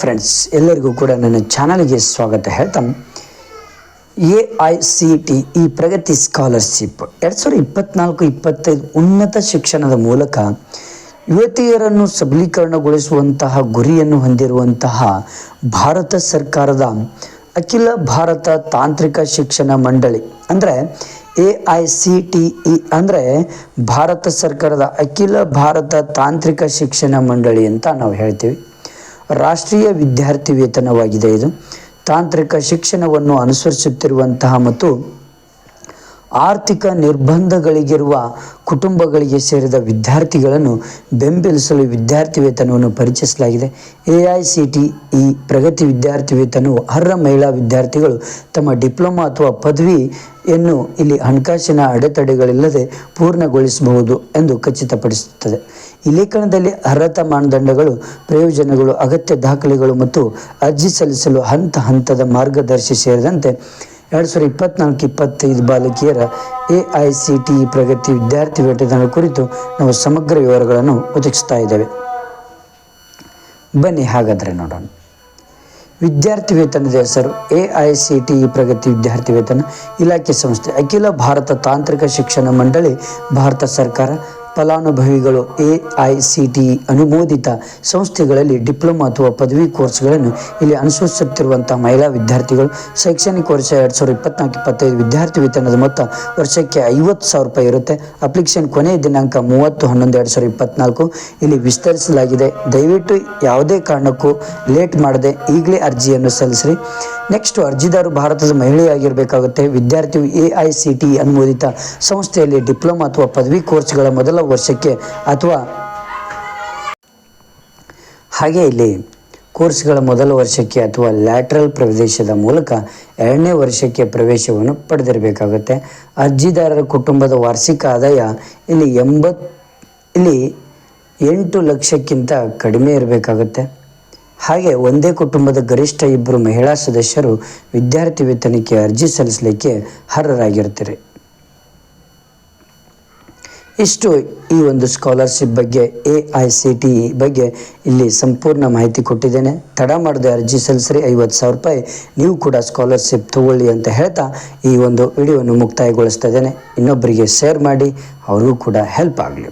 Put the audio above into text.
Friends ಎಲ್ಲರಿಗೂ ಕೂಡ ನನ್ನ ಚಾನಲ್ಗೆ ಸ್ವಾಗತ. ಹೇಳ್ತಾ, ಎ ಐ ಸಿ ಟಿ, ಈ ಪ್ರಗತಿ ಸ್ಕಾಲರ್ಶಿಪ್. ಎರಡು ಸಾವಿರದ ಇಪ್ಪತ್ನಾಲ್ಕು, ಇಪ್ಪತ್ತೈದು ಉನ್ನತ ಶಿಕ್ಷಣದ ಮೂಲಕ ಯುವತಿಯರನ್ನು ಸಬಲೀಕರಣಗೊಳಿಸುವಂತಹ, ಗುರಿಯನ್ನು ಹೊಂದಿರುವಂತಹ ಭಾರತ ಸರ್ಕಾರದ ಅಖಿಲ ಭಾರತ ತಾಂತ್ರಿಕ ಶಿಕ್ಷಣ ಮಂಡಳಿ, ಅಂದರೆ A I C T E, ಅಂದರೆ ಭಾರತ ಸರ್ಕಾರದ ಅಖಿಲ ಭಾರತ ತಾಂತ್ರಿಕ ಶಿಕ್ಷಣ ಮಂಡಳಿ ಅಂತ ನಾವು ಹೇಳ್ತೀವಿ. ರಾಷ್ಟ್ರೀಯ ವಿದ್ಯಾರ್ಥಿ ವೇತನವಾಗಿದೆ ಇದು. ತಾಂತ್ರಿಕ ಶಿಕ್ಷಣವನ್ನು ಅನುಸರಿಸುತ್ತಿರುವಂತಹ ಮತ್ತು ಆರ್ಥಿಕ ನಿರ್ಬಂಧಗಳಿಗಿರುವ ಕುಟುಂಬಗಳಿಗೆ ಸೇರಿದ ವಿದ್ಯಾರ್ಥಿಗಳನ್ನು ಬೆಂಬಲಿಸಲು ವಿದ್ಯಾರ್ಥಿ ವೇತನವನ್ನು ಪರಿಚಯಿಸಲಾಗಿದೆ. ಎ ಐ ಸಿ ಟಿ ಈ ಪ್ರಗತಿ ವಿದ್ಯಾರ್ಥಿ ವೇತನವು ಅರ್ಹ ಮಹಿಳಾ ವಿದ್ಯಾರ್ಥಿಗಳು ತಮ್ಮ ಡಿಪ್ಲೊಮಾ ಅಥವಾ ಪದವಿಯನ್ನು ಇಲ್ಲಿ ಹಣಕಾಸಿನ ಅಡೆತಡೆಗಳಿಲ್ಲದೆ ಪೂರ್ಣಗೊಳಿಸಬಹುದು ಎಂದು ಖಚಿತಪಡಿಸುತ್ತದೆ. ಈ ಲೇಖನದಲ್ಲಿ ಅರ್ಹತಾ ಮಾನದಂಡಗಳು, ಪ್ರಯೋಜನಗಳು, ಅಗತ್ಯ ದಾಖಲೆಗಳು ಮತ್ತು ಅರ್ಜಿ ಸಲ್ಲಿಸಲು ಹಂತ ಹಂತದ ಮಾರ್ಗದರ್ಶಿ ಸೇರಿದಂತೆ ಎರಡು ಸಾವಿರದ ಇಪ್ಪತ್ನಾಲ್ಕು ಇಪ್ಪತ್ತೈದು ಬಾಲಕಿಯರ A I C T Pragati ವಿದ್ಯಾರ್ಥಿ ವೇತನ ಕುರಿತು ನಾವು ಸಮಗ್ರ ವಿವರಗಳನ್ನು ಒದಗಿಸ್ತಾ ಇದ್ದೇವೆ. ಬನ್ನಿ ಹಾಗಾದರೆ ನೋಡೋಣ. ವಿದ್ಯಾರ್ಥಿ ವೇತನದ ಹೆಸರು A I C T E Pragati ವಿದ್ಯಾರ್ಥಿ ವೇತನ ಇಲಾಖೆ ಸಂಸ್ಥೆ ಅಖಿಲ ಭಾರತ ತಾಂತ್ರಿಕ ಶಿಕ್ಷಣ ಮಂಡಳಿ, ಭಾರತ ಸರ್ಕಾರ ಫಲಾನುಭವಿಗಳು ಎ ಐ ಸಿ ಟಿ ಅನುಮೋದಿತ ಸಂಸ್ಥೆಗಳಲ್ಲಿ ಡಿಪ್ಲೊಮಾ ಅಥವಾ ಪದವಿ ಕೋರ್ಸ್ಗಳನ್ನು ಇಲ್ಲಿ ಅನುಸರಿಸುತ್ತಿರುವಂಥ ಮಹಿಳಾ ವಿದ್ಯಾರ್ಥಿಗಳು. ಶೈಕ್ಷಣಿಕ ವರ್ಷ ಎರಡು ಸಾವಿರದ ಇಪ್ಪತ್ನಾಲ್ಕು, ಇಪ್ಪತ್ತೈದು ವಿದ್ಯಾರ್ಥಿ ವೇತನದ ಮೊತ್ತ ವರ್ಷಕ್ಕೆ ಐವತ್ತು ಸಾವಿರ ರೂಪಾಯಿ ಇರುತ್ತೆ. ಅಪ್ಲಿಕೇಶನ್ ಕೊನೆಯ ದಿನಾಂಕ ಮೂವತ್ತು ಹನ್ನೊಂದು ಎರಡು ಸಾವಿರದ ಇಪ್ಪತ್ನಾಲ್ಕು. ಇಲ್ಲಿ ವಿಸ್ತರಿಸಲಾಗಿದೆ. ದಯವಿಟ್ಟು ಯಾವುದೇ ಕಾರಣಕ್ಕೂ ಲೇಟ್ ಮಾಡದೆ ಈಗಲೇ ಅರ್ಜಿಯನ್ನು ಸಲ್ಲಿಸಿರಿ. ನೆಕ್ಸ್ಟ್ ಅರ್ಜಿದಾರರು ಭಾರತದ ಮಹಿಳೆಯಾಗಿರಬೇಕಾಗುತ್ತೆ, ವಿದ್ಯಾರ್ಥಿಯು ಎ ಐ ಸಿ ಟಿ ಅನುಮೋದಿತ ಸಂಸ್ಥೆಯಲ್ಲಿ ಡಿಪ್ಲೊಮಾ ಅಥವಾ ಪದವಿ ಕೋರ್ಸ್ಗಳ ಮೊದಲ ವರ್ಷಕ್ಕೆ ಅಥವಾ ಹಾಗೆ ಇಲ್ಲಿ ಕೋರ್ಸ್ಗಳ ಮೊದಲ ವರ್ಷಕ್ಕೆ ಅಥವಾ ಲ್ಯಾಟ್ರಲ್ ಪ್ರವೇಶದ ಮೂಲಕ ಎರಡನೇ ವರ್ಷಕ್ಕೆ ಪ್ರವೇಶವನ್ನು ಪಡೆದಿರಬೇಕಾಗುತ್ತೆ. ಅರ್ಜಿದಾರರ ಕುಟುಂಬದ ವಾರ್ಷಿಕ ಆದಾಯ ಇಲ್ಲಿ ಎಂಬತ್, ಇಲ್ಲಿ ಎಂಟು ಲಕ್ಷಕ್ಕಿಂತ ಕಡಿಮೆ ಇರಬೇಕಾಗುತ್ತೆ. ಹಾಗೆ ಒಂದೇ ಕುಟುಂಬದ ಗರಿಷ್ಠ ಇಬ್ಬರು ಮಹಿಳಾ ಸದಸ್ಯರು ವಿದ್ಯಾರ್ಥಿ ವೇತನಕ್ಕೆ ಅರ್ಜಿ ಸಲ್ಲಿಸಲಿಕ್ಕೆ ಅರ್ಹರಾಗಿರ್ತಾರೆ ಇಷ್ಟು ಈ ಒಂದು ಸ್ಕಾಲರ್ಶಿಪ್ ಬಗ್ಗೆ A I C T E ಬಗ್ಗೆ ಇಲ್ಲಿ ಸಂಪೂರ್ಣ ಮಾಹಿತಿ ಕೊಟ್ಟಿದ್ದೇನೆ. ತಡ ಮಾಡದೆ ಅರ್ಜಿ ಸಲ್ಲಿಸ್ರಿ, ಐವತ್ತು ಸಾವಿರ ರೂಪಾಯಿ ನೀವು ಕೂಡ ಸ್ಕಾಲರ್ಶಿಪ್ ತಗೊಳ್ಳಿ ಅಂತ ಹೇಳ್ತಾ ಈ ಒಂದು ವಿಡಿಯೋವನ್ನು ಮುಕ್ತಾಯಗೊಳಿಸ್ತಾ ಇದ್ದೇನೆ. ಇನ್ನೊಬ್ಬರಿಗೆ ಶೇರ್ ಮಾಡಿ, ಅವ್ರಿಗೂ ಕೂಡ ಹೆಲ್ಪ್ ಆಗಲಿ.